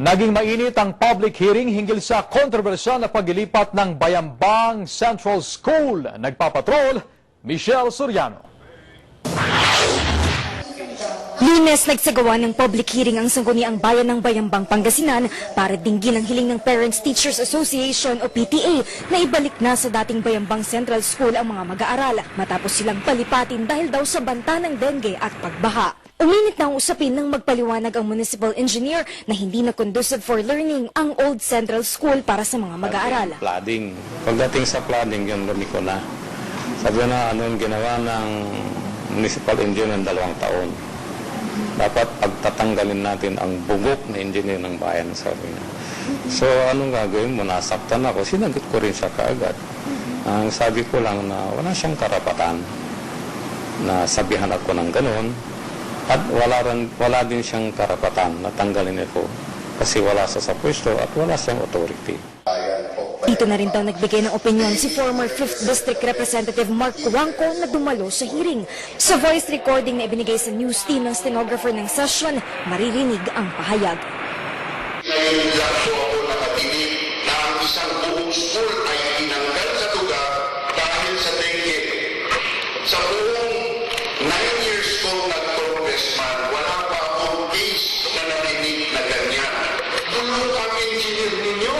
Naging mainit ang public hearing hinggil sa kontrobersyal na paglilipat ng Bayambang Central School. Nagpapatrol, Michelle Soriano. Lunes, nagsagawa ng public hearing ang sangguniang bayan ng Bayambang Pangasinan para dinggin ang hiling ng Parents Teachers Association o PTA na ibalik na sa dating Bayambang Central School ang mga mag-aaral matapos silang palipatin dahil daw sa banta ng dengue at pagbaha. Uminit na ang usapin ng magpaliwanag ang municipal engineer na hindi na conducive for learning ang old Central School para sa mga mag-aaral. Flooding. Pagdating sa flooding, yun lumiko na. Sabi na ano yung ginawa ng municipal engineer ng dalawang taon. Dapat pagtatanggalin natin ang bugok na engineer ng bayan, sabi niya. So, anong gagawin mo? Nasaktan ako. Sinagot ko rin siya kaagad. Ang sabi ko lang na wala siyang karapatan na sabihan ako ng ganun. At wala, rin, wala din siyang karapatan na tanggalin ito kasi wala siya sa pwesto at wala siyang authority. Dito na rin daw nagbigay ng opinion si former 5th District Representative Mark Cuangco na dumalo sa hearing. Sa voice recording na ibinigay sa news team ng stenographer ng session, maririnig ang pahayag. Ngayon lang po ako nakatinig na ang isang buong school ay tinanggal sa lugar dahil sa dengue. Sa buong 9 years ko nag-congressman, wala pa akong case na narinig na ganyan. Tulong ang engineer ninyo.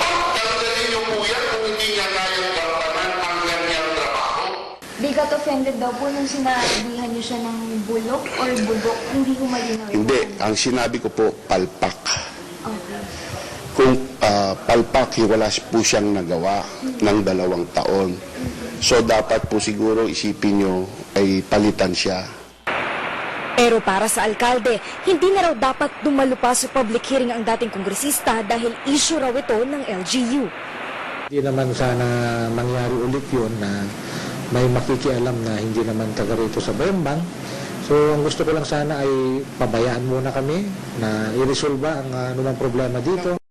Pagtanggalin niyo po yan kung hindi niya kayang gampanan ang ganyang trabaho. They got offended daw po nung sinabihan niyo siya ng bulok or bugok. Hindi ko malinaw. Hindi, ang sinabi ko po, palpak. Kung ah, palpak, wala po siyang nagawa ng dalawang taon. So dapat po siguro isipin nyo ay palitan siya. Pero para sa alkalde, hindi na raw dapat dumalo sa public hearing ang dating kongresista dahil issue raw ito ng LGU. Hindi naman sana mangyari ulit yun na may makikialam na hindi naman taga rito sa Bayambang. So, ang gusto ko lang sana ay pabayaan muna kami na i-resolve ang uh, anumang problema dito.